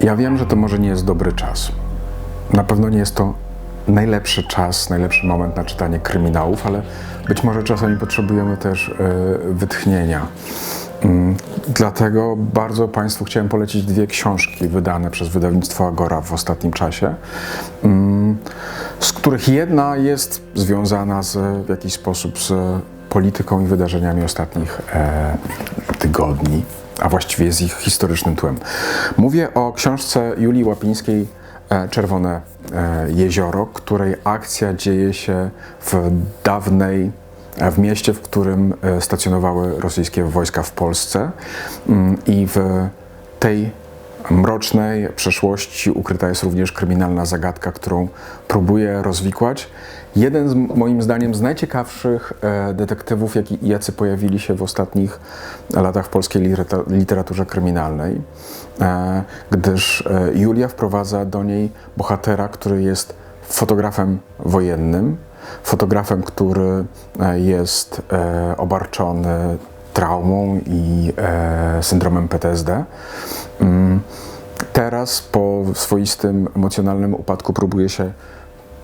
Ja wiem, że to może nie jest dobry czas. Na pewno nie jest to najlepszy czas, najlepszy moment na czytanie kryminałów, ale być może czasami potrzebujemy też e, wytchnienia. Mm, Dlatego bardzo Państwu chciałem polecić dwie książki wydane przez wydawnictwo Agora w ostatnim czasie, mm, z których jedna jest związana z, w jakiś sposób z polityką i wydarzeniami ostatnich e, tygodni, a właściwie z ich historycznym tłem. Mówię o książce Julii Łapińskiej e, Czerwone e, Jezioro, której akcja dzieje się w dawnej e, w mieście, w którym stacjonowały rosyjskie wojska w Polsce Mm, i w tej mrocznej przeszłości. Ukryta jest również kryminalna zagadka, którą próbuję rozwikłać. Jeden z moim zdaniem z najciekawszych e, detektywów, jaki, jacy pojawili się w ostatnich latach w polskiej literaturze kryminalnej, e, gdyż e, Julia wprowadza do niej bohatera, który jest fotografem wojennym, fotografem, który jest obarczony traumą i e, syndromem PTSD. Mm, Teraz po swoistym emocjonalnym upadku próbuje się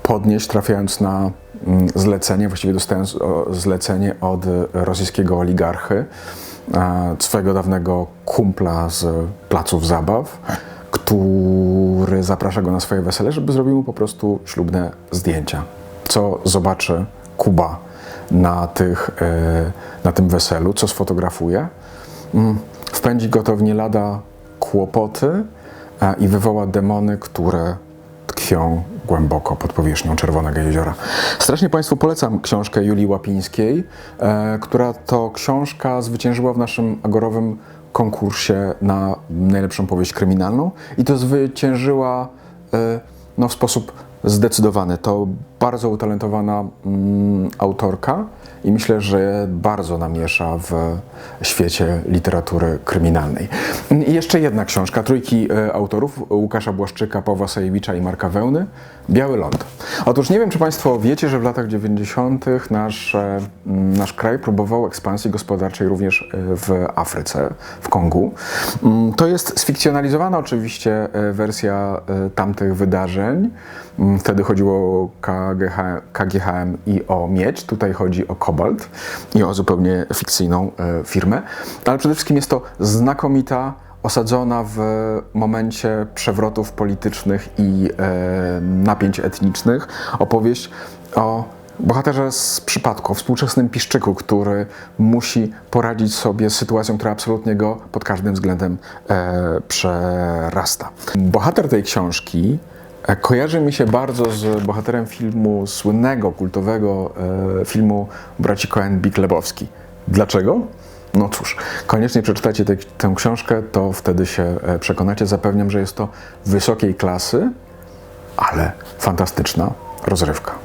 podnieść, trafiając na mm, zlecenie, właściwie dostając o, zlecenie od rosyjskiego oligarchy, swojego dawnego kumpla z placów zabaw, który zaprasza go na swoje wesele, żeby zrobił mu po prostu ślubne zdjęcia. Co zobaczy Kuba na, tych, e, na tym weselu, co sfotografuje, wpędzi go to w nie lada kłopoty e, i wywoła demony, które tkwią głęboko pod powierzchnią Czerwonego Jeziora. Strasznie Państwu polecam książkę Julii Łapińskiej, e, która to książka zwyciężyła w naszym agorowym konkursie na najlepszą powieść kryminalną i to zwyciężyła no, w sposób zdecydowany. To bardzo utalentowana mm, autorka i myślę, że bardzo namiesza w świecie literatury kryminalnej. I jeszcze jedna książka trójki e, autorów Łukasza Błaszczyka, Pawła Sajewicza i Marka Wełny Biały Ląd. Otóż nie wiem, czy Państwo wiecie, że w latach 90. nasz, e, nasz kraj próbował ekspansji gospodarczej również e, w Afryce, w Kongu. Mm, To jest sfikcjonalizowana oczywiście wersja tamtych wydarzeń. Mm, Wtedy chodziło o KGH, KGHM i o miedź, tutaj chodzi o kobalt i o zupełnie fikcyjną e, firmę. Ale przede wszystkim jest to znakomita, osadzona w momencie przewrotów politycznych i e, napięć etnicznych opowieść o bohaterze z przypadku, o współczesnym piszczyku, który musi poradzić sobie z sytuacją, która absolutnie go pod każdym względem e, przerasta. Bohater tej książki kojarzy mi się bardzo z bohaterem filmu, słynnego, kultowego e, filmu braci Coen Big Lebowski. Dlaczego? No cóż, koniecznie przeczytajcie tę- tę książkę, to wtedy się e, przekonacie. Zapewniam, że jest to wysokiej klasy, ale fantastyczna rozrywka.